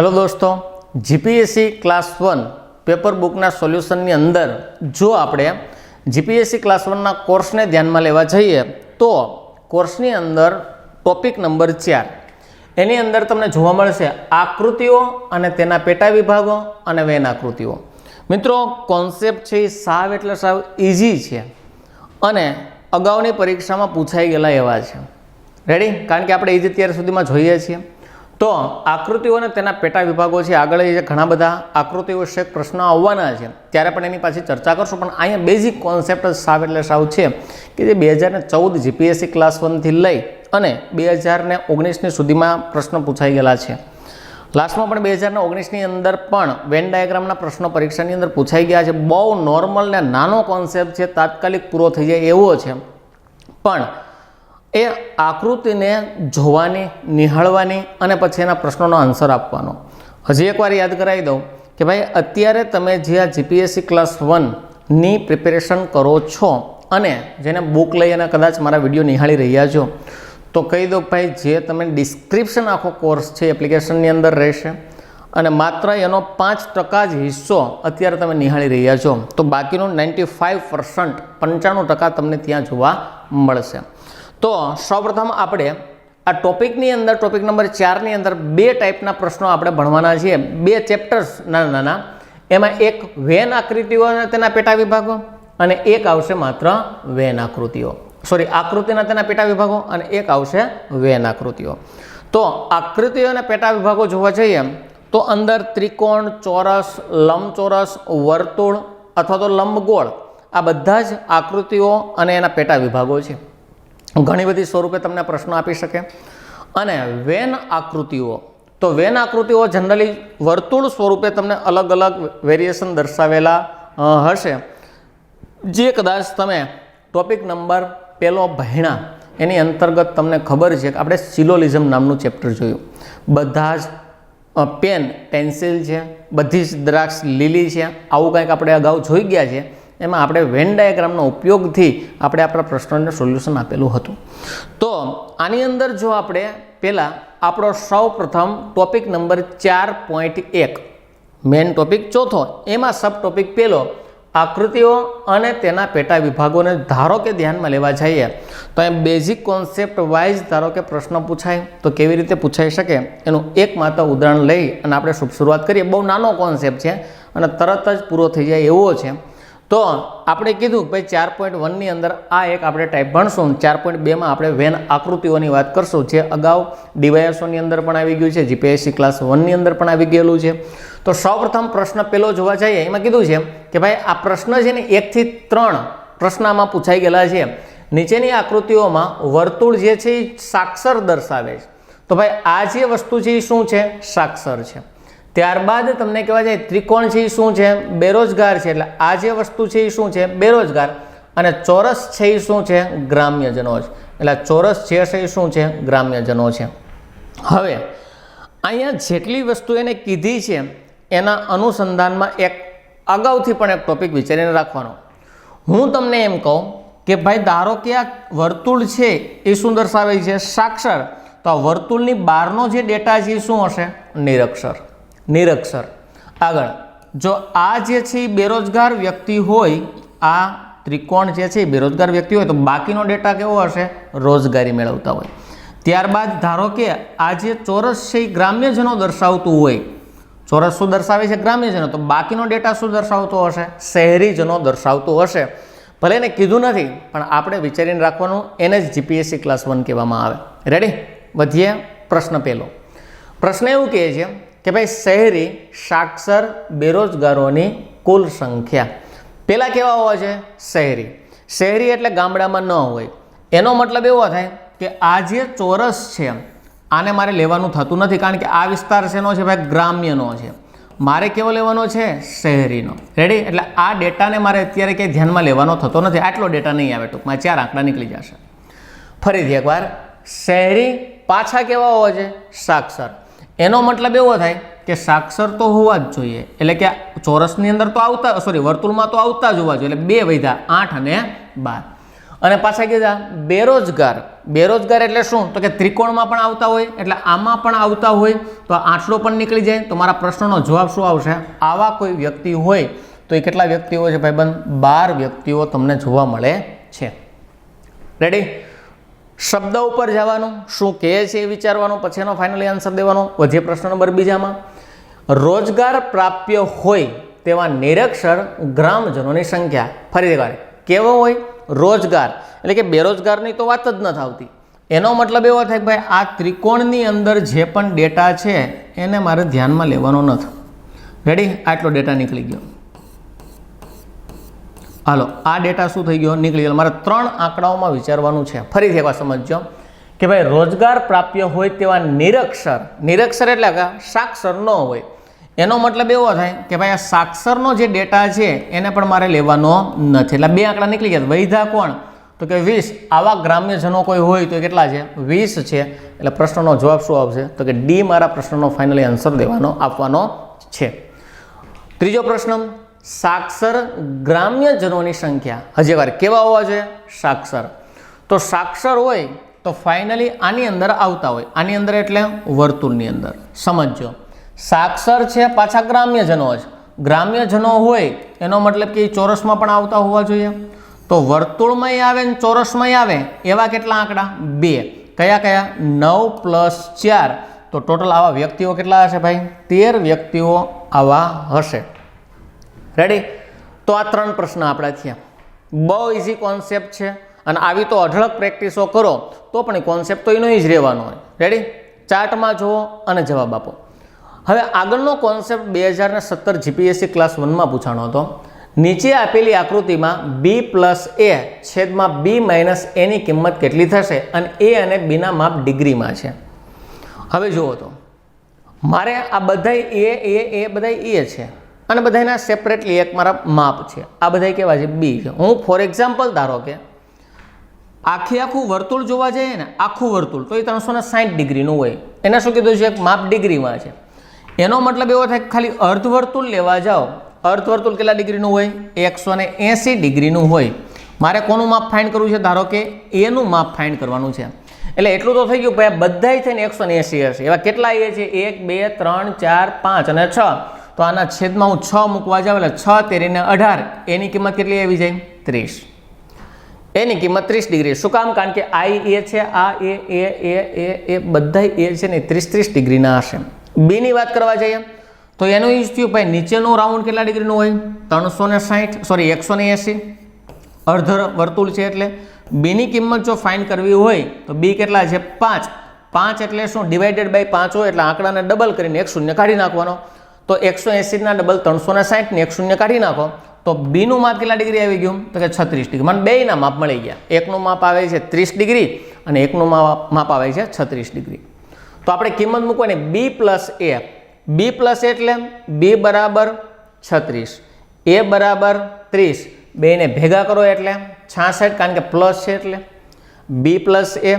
Hello દોસ્તો GPSC class one paper બુકના સોલ્યુશનની અંદર જો આપણે જીપીએસસી ક્લાસ વનના કોર્સને ધ્યાનમાં લેવા જઈએ, તો કોર્સની અંદર ટોપિક નંબર ચાર. એની અંદર તમને જોવા મળશે આકૃતિઓ અને તેના પેટા વિભાગો અને વેન આકૃતિઓ. મિત્રો કોન્સેપ્ટ છે એ સાવ એટલે સાવ ઇઝી છે. અને અગાઉની પરીક્ષામાં પૂછાઈ ગયેલા એવા છે. રેડી કારણ કે આપણે જ અત્યાર સુધીમાં જોઈએ છીએ. તો આકૃતિઓ અને તેના પેટા વિભાગો છે, આગળ જે ઘણા બધા આકૃતિઓ વિશે પ્રશ્નો આવવાના છે. ત્યારે પણ એની પાછી ચર્ચા કરશું. પણ અહીંયા બેઝિક કોન્સેપ્ટ સાવ એટલે સાવ છે કે જે બે હજાર ચૌદ જીપીએસસી ક્લાસ વનથી લઈ અને બે હજાર ને ઓગણીસની સુધીમાં પ્રશ્નો પૂછાઈ ગયેલા છે. લાસ્ટમાં પણ બે હજાર ઓગણીસની અંદર પણ વેન ડાયાગ્રામના પ્રશ્નો પરીક્ષાની અંદર પૂછાઈ ગયા છે. બહુ નોર્મલ ને નાનો કોન્સેપ્ટ છે, તાત્કાલિક પૂરો થઈ જાય એવો છે. પણ એ આકૃતિને જોવાની, નિહાળવાની અને પછી એના પ્રશ્નોનો આન્સર આપવાનો. હજી એકવાર યાદ કરાવી દઉં કે ભાઈ, અત્યારે તમે જે આ જીપીએસસી ક્લાસ વનની પ્રિપેરેશન કરો છો અને જેને બુક લઈ અને કદાચ મારા વીડિયો નિહાળી રહ્યા છો, તો કહી દો ભાઈ, જે તમે ડિસ્ક્રિપ્શન આખો કોર્સ છે એપ્લિકેશનની અંદર રહેશે અને માત્ર એનો પાંચ ટકા જ હિસ્સો અત્યારે તમે નિહાળી રહ્યા છો, તો બાકીનું નાઇન્ટી ફાઇવ પર્સન્ટ પંચાણું ટકા તમને ત્યાં જોવા મળશે. તો સૌપ્રથમ આપણે આ ટોપિકની અંદર, ટોપિક નંબર ચારની અંદર બે ટાઈપના પ્રશ્નો આપણે ભણવાના છીએ. બે ચેપ્ટર્સ નાના નાના. એમાં એક વેન આકૃતિઓ અને તેના પેટા વિભાગો અને એક આવશે માત્ર વેન આકૃતિઓ. સોરી આકૃતિના તેના પેટા વિભાગો અને એક આવશે વેન આકૃતિઓ. તો આકૃતિઓ અને પેટા વિભાગો જોવા જઈએ તો અંદર ત્રિકોણ, ચોરસ, લંબચોરસ, વર્તુળ અથવા તો લંબગોળ આ બધા જ આકૃતિઓ અને એના પેટા વિભાગો છે. ઘણી બધી સ્વરૂપે તમને પ્રશ્નો આપી શકે. અને વેન આકૃતિઓ, તો વેન આકૃતિઓ જનરલી વર્તુળ સ્વરૂપે તમને અલગ અલગ વેરિએશન દર્શાવેલા હશે. જે કદાચ તમે ટોપિક નંબર પહેલો ભયણા, એની અંતર્ગત તમને ખબર છે કે આપણે સિલોલિઝમ નામનું ચેપ્ટર જોયું. બધા જ પેન, પેન્સિલ છે, બધી જ દ્રાક્ષ લીલી છે. આવું કંઈક આપણે અગાઉ જોઈ ગયા છે. એમાં આપણે વેન ડાયાગ્રામનો ઉપયોગથી આપણે આપણા પ્રશ્નોને સોલ્યુશન આપેલું હતું. તો આની અંદર જો આપણે પહેલાં આપણો સૌ પ્રથમ ટોપિક નંબર ચાર પોઈન્ટ એક મેઇન ટોપિક ચોથો, એમાં સબ ટોપિક પહેલો આકૃતિઓ અને તેના પેટા વિભાગોને ધારો કે ધ્યાનમાં લેવા જઈએ, તો એમ બેઝિક કોન્સેપ્ટ વાઇઝ ધારો કે પ્રશ્ન પૂછાય, તો કેવી રીતે પૂછાઈ શકે? એનું એકમાત્ર ઉદાહરણ લઈ અને આપણે શુભ શરૂઆત કરીએ. બહુ નાનો કોન્સેપ્ટ છે અને તરત જ પૂરો થઈ જાય એવો છે. તો આપણે કીધું કે ભાઈ, ચાર પોઈન્ટ વનની અંદર આ એક આપણે ટાઈપ ભણશું ચાર પોઈન્ટ બેમાં આપણે વેન આકૃતિઓની વાત કરશું, જે અગાઉ ડીવાયએસઓની અંદર પણ આવી ગયું છે જીપીએસસી ક્લાસ વનની અંદર પણ આવી ગયેલું છે. તો સૌપ્રથમ પ્રશ્ન પેલો જોવા જઈએ, એમાં કીધું છે કે, ભાઈ, આ પ્રશ્ન છે ને એકથી ત્રણ પ્રશ્નમાં પૂછાઈ ગયેલા છે. નીચેની આકૃતિઓમાં વર્તુળ જે છે એ સાક્ષર દર્શાવે છે. તો ભાઈ, આ જે વસ્તુ છે એ શું છે? સાક્ષર છે. ત્યારબાદ તમને કહેવા જાય ત્રિકોણ છે એ શું છે? બેરોજગાર છે. એટલે આ જે વસ્તુ છે એ શું છે? બેરોજગાર. અને ચોરસ છે એ શું છે? ગ્રામ્યજનો છે એટલે ચોરસ છે એ શું છે? ગ્રામ્યજનો છે. હવે, અહીંયા જેટલી વસ્તુ એને કીધી છે, એના અનુસંધાનમાં એક અગાઉથી પણ એક ટોપિક વિચારીને રાખવાનો. હું તમને એમ કહું કે ભાઈ, ધારો કે આ વર્તુળ છે એ શું દર્શાવે છે? સાક્ષર. તો આ વર્તુળની બહારનો જે ડેટા છે એ શું હશે? નિરક્ષર. નિરક્ષર. આગળ, જો આ જે છે એ બેરોજગાર વ્યક્તિ હોય, આ ત્રિકોણ જે છે બેરોજગાર વ્યક્તિ હોય, તો બાકીનો ડેટા કેવો હશે? રોજગારી મેળવતા હોય. ત્યારબાદ ધારો કે આ જે ચોરસ છે એ ગ્રામ્યજનો દર્શાવતું હોય, ચોરસ શું દર્શાવે છે ગ્રામ્યજનો? તો બાકીનો ડેટા શું દર્શાવતો હશે? શહેરીજનો દર્શાવતો હશે. ભલે એને કીધું નથી, પણ આપણે વિચારીને રાખવાનું, એને જ જીપીએસસી ક્લાસ વન કહેવામાં આવે. રેડી વધીએ પ્રશ્ન પહેલો. પ્રશ્ન એવું કહે છે કે ભાઈ શહેરી સાક્ષર બેરોજગારોની કુલ સંખ્યા. પહેલાં કેવા હોવા છે શહેરી. શહેરી એટલે ગામડામાં ન હોય. એનો મતલબ એવો થાય કે આ જે ચોરસ છે, આને મારે લેવાનું થતું નથી, કારણ કે આ વિસ્તાર શેનો છે ભાઈ? ગ્રામ્યનો છે. મારે કેવો લેવાનો છે? શહેરીનો. રેડી એટલે આ ડેટાને મારે અત્યારે કંઈ ધ્યાનમાં લેવાનો થતો નથી. આટલો ડેટા નહીં આવે ટૂંકમાં. ચાર આંકડા નીકળી જશે. ફરીથી એકવાર. શહેરી પાછા કેવા હોવા છે સાક્ષર એનો મતલબ એવો થાય કે સાક્ષર તો હોવા જ જોઈએ. એટલે કે ચોરસની અંદર તો આવતા સોરી વર્તુળમાં તો આવતા જ હોવા જોઈએ. એટલે બે વૈધા, આઠ અને બાર. અને પાછા કીધા બેરોજગાર. બેરોજગાર એટલે શું? તો કે ત્રિકોણમાં પણ આવતા હોય, એટલે આમાં પણ આવતા હોય. તો આઠડો પણ નીકળી જાય. તો મારા પ્રશ્નનો જવાબ શું આવશે? આવા કોઈ વ્યક્તિ હોય, તો એ કેટલા વ્યક્તિઓ છે ભાઈબંધ? બાર વ્યક્તિઓ તમને જોવા મળે છે. રેડી શબ્દ ઉપર જવાનું, શું કહે છે એ વિચારવાનું પછી એનો ફાઇનલી આન્સર દેવાનો, વધે પ્રશ્ન નંબર બીજામાં. રોજગાર પ્રાપ્ય હોય તેવા નિરક્ષર ગ્રામજનોની સંખ્યા ફરી એકવાર કેવો હોય? રોજગાર. એટલે કે બેરોજગારની તો વાત જ ન થાવતી. એનો મતલબ એવો થાય કે ભાઈ, આ ત્રિકોણની અંદર જે પણ ડેટા છે, એને મારે ધ્યાનમાં લેવાનો નથી રેડી આટલો ડેટા નીકળી ગયો. હાલો, આ ડેટા શું થઈ ગયો? નીકળી ગયો. મારે ત્રણ આંકડાઓમાં વિચારવાનું છે. ફરીથી એકવાર સમજજો. કે ભાઈ, રોજગાર પ્રાપ્ય હોય તેવા નિરક્ષર નિરક્ષર એટલે કે સાક્ષર ન હોય. એનો મતલબ એવો થાય કે ભાઈ, આ સાક્ષરનો જે ડેટા છે, એને પણ મારે લેવાનો નથી. એટલે બે આંકડા નીકળી ગયા. વૈધા કોણ? તો કે વીસ. આવા ગ્રામ્યજનો કોઈ હોય તો કેટલા છે? વીસ છે. એટલે પ્રશ્નનો જવાબ શું આવશે? તો કે ડી મારા પ્રશ્નનો ફાઇનલી આન્સર દેવાનો, આપવાનો છે. ત્રીજો પ્રશ્ન. સાક્ષર ગ્રામ્યજનોની સંખ્યા. હજી વાર કેવા હોવા જોઈએ? સાક્ષર. તો સાક્ષર હોય તો ફાઇનલી આની અંદર આવતા હોય. આની અંદર એટલે વર્તુળની અંદર. સમજજો. સાક્ષર છે પાછા ગ્રામ્યજનો જ. ગ્રામ્યજનો હોય, એનો મતલબ કે એ ચોરસમાં પણ આવતા હોવા જોઈએ. તો વર્તુળમાંય આવે ને ચોરસમાંય આવે, એવા કેટલા આંકડા? બે. કયા કયા? નવ પ્લસ ચાર. તો ટોટલ આવા વ્યક્તિઓ કેટલા હશે ભાઈ? તેર વ્યક્તિઓ આવા હશે. રેડી તો આ ત્રણ પ્રશ્ન આપણા થયા. બહુ ઇઝી કોન્સેપ્ટ છે અને આવી તો અઢળક પ્રેક્ટિસો કરો, તો પણ કોન્સેપ્ટ તો એનો જ રહેવાનો હોય. રેડી ચાર્ટમાં જુઓ અને જવાબ આપો. હવે આગળનો કોન્સેપ્ટ બે હજાર ને સત્તર જીપીએસસી ક્લાસ વનમાં પૂછાણો હતો. નીચે આપેલી આકૃતિમાં બી પ્લસ એ છેદમાં બી માઇનસ એની કિંમત કેટલી થશે અને એ અને બીના માપ ડિગ્રીમાં છે. હવે જુઓ તો. મારે આ બધા એ એ એ બધા એ છે. અને બધાના સેપરેટલી એક મારા માપ છે. આ બધા કેવા છે? બી છે. હું ફોર એક્ઝામ્પલ ધારો કે આખી આખું વર્તુળ જોવા જઈએ ને, આખું વર્તુળ, તો એ ત્રણસો ને સાઠ ડિગ્રીનું હોય. એને શું કીધું છે? એક માપ ડિગ્રીમાં છે. એનો મતલબ એવો થાય કે ખાલી અર્ધવર્તુળ લેવા જાઓ. અર્ધવર્તુળ કેટલા ડિગ્રીનું હોય? એકસો ને એંસી ડિગ્રીનું હોય. મારે કોનું માપ ફાઇન્ડ કરવું છે? ધારો કે એનું માપ ફાઇન્ડ કરવાનું છે. એટલે એટલું તો થઈ ગયું ભાઈ બધાય થઈને એકસો ને એંસી હશે. એવા કેટલા એ છે? એક, બે, ત્રણ, ચાર, પાંચ અને છ. તો આના છેદમાં હું છ મૂકવા જાઉં એટલે છ તેરીને અઢાર. એની કિંમત કેટલી આવી જાય? ત્રીસ. એની કિંમત ત્રીસ ડિગ્રી. શું કામ? કારણ કે આઈ, એ છે, આ, એ એ એ એ એ બધા એ છે ને ત્રીસ ત્રીસ ડિગ્રીના હશે. બીની વાત કરવા જઈએ, તો એનું યુઝ થયું, ભાઈ, નીચેનું રાઉન્ડ કેટલા ડિગ્રીનું હોય? ત્રણસો ને સાઠ સોરી એકસો ને એંસી અર્ધ વર્તુળ છે એટલે બીની કિંમત જો ફાઇન કરવી હોય, તો બી કેટલા છે? પાંચ. પાંચ એટલે શું? ડિવાઇડેડ બાય પાંચ હોય એટલે આંકડાને ડબલ કરીને એક શૂન્ય કાઢી નાખવાનો. તો એકસો એંસીના ડબલ ત્રણસોને સાહીઠને એક શૂન્ય કાઢી નાખો. તો બીનું માપ કેટલા ડિગ્રી આવી ગયું? તો કે છત્રીસ ડિગ્રી. મને બેયના માપ મળી ગયા. એકનું માપ આવે છે ત્રીસ ડિગ્રી અને એકનું માપ આવે છે છત્રીસ ડિગ્રી. તો આપણે કિંમત મૂકવાની બી પ્લસ એ બી પ્લસ એટલે બી બરાબર છત્રીસ. એ બરાબર ત્રીસ. બેને ભેગા કરો એટલે છાસઠ, કારણ કે પ્લસ છે એટલે. બી પ્લસ એ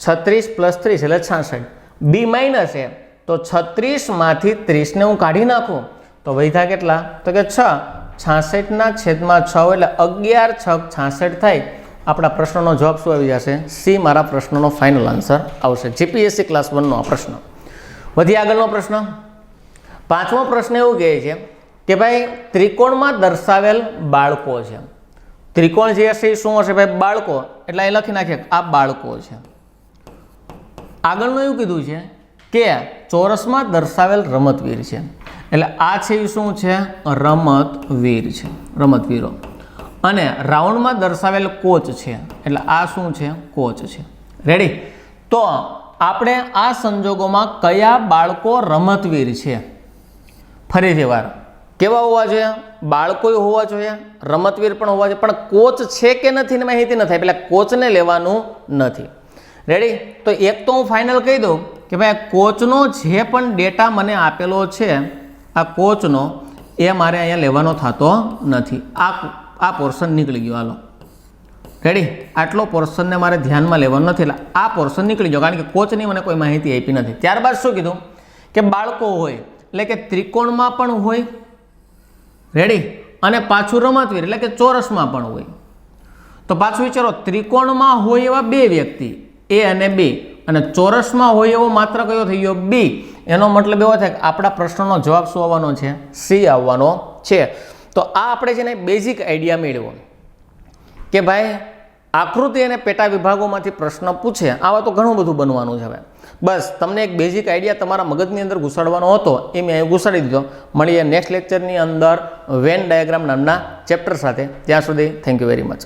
છત્રીસ પ્લસ ત્રીસ એટલે છાસઠ. બી માઇનસ એ તો છત્રીસમાંથી ત્રીસને હું કાઢી નાખું. તો વૈધા કેટલા? તો કે છ. છાસઠના છેદમાં છ એટલે અગિયાર છ છાસઠ થાય. આપણા પ્રશ્નનો જવાબ શું આવી જશે? સી મારા પ્રશ્નનો ફાઇનલ આન્સર આવશે. જીપીએસસી ક્લાસ વનનો આ પ્રશ્ન. વધી આગળનો પ્રશ્ન. પાંચમો પ્રશ્ન એવું કહે છે કે ભાઈ, ત્રિકોણમાં દર્શાવેલ બાળકો છે. ત્રિકોણ જે હશે શું હશે ભાઈ? બાળકો. એટલે એ લખી નાખીએ આ બાળકો છે. આગળનું એવું કીધું છે કે ચોરસમાં દર્શાવેલ રમતવીર છે. એટલે આ છે એ શું છે? રમતવીર છે. રમતવીરો. અને રાઉન્ડમાં દર્શાવેલ કોચ છે. એટલે આ શું છે? કોચ છે. રેડી તો આપણે આ સંજોગોમાં કયા બાળકો રમતવીર છે? ફરીથી વાર. કેવા હોવા જોઈએ? બાળકો હોવા જોઈએ. રમતવીર પણ હોવા જોઈએ. પણ કોચ છે કે નથી માહિતી ન થાય. એટલે કોચને લેવાનું નથી. રેડી તો એક તો હું ફાઇનલ કહી દઉં કે ભાઈ કોચનો જે પણ ડેટા મને આપેલો છે, આ કોચનો એ મારે અહીંયા લેવાનો થતો નથી. આ આ પોર્શન નીકળી ગયો. હાલો. રેડી આટલો પોર્શનને મારે ધ્યાનમાં લેવાનો નથી. એટલે આ પોર્શન નીકળી ગયો. કારણ કે કોચની મને કોઈ માહિતી આપી નથી. ત્યારબાદ શું કીધું? કે બાળકો હોય, એટલે કે ત્રિકોણમાં પણ હોય. રેડી અને પાછું રમતવીર, એટલે કે ચોરસમાં પણ હોય. તો પાછું વિચારો, ત્રિકોણમાં હોય એવા બે વ્યક્તિ. એ અને બી. અને ચોરસમાં હોય એવો માત્ર કયો થઈ ગયો? બી. એનો મતલબ એવો થાય કે આપણા પ્રશ્નનો જવાબ શું આવવાનો છે? સી આવવાનો છે. તો આ આપણે છે ને બેઝિક આઈડિયા મેળવો. કે ભાઈ, આકૃતિ અને પેટા વિભાગોમાંથી પ્રશ્ન પૂછે. આવા તો ઘણું બધું બનવાનું છે હવે. બસ, તમને એક બેઝિક આઈડિયા તમારા મગજની અંદર ઘુસાડવાનો હતો. એ મેં ઘુસાડી દીધો. મળીએ નેક્સ્ટ લેક્ચરની અંદર વેન ડાયાગ્રામ નામના ચેપ્ટર સાથે. ત્યાં સુધી થેન્ક યુ વેરી મચ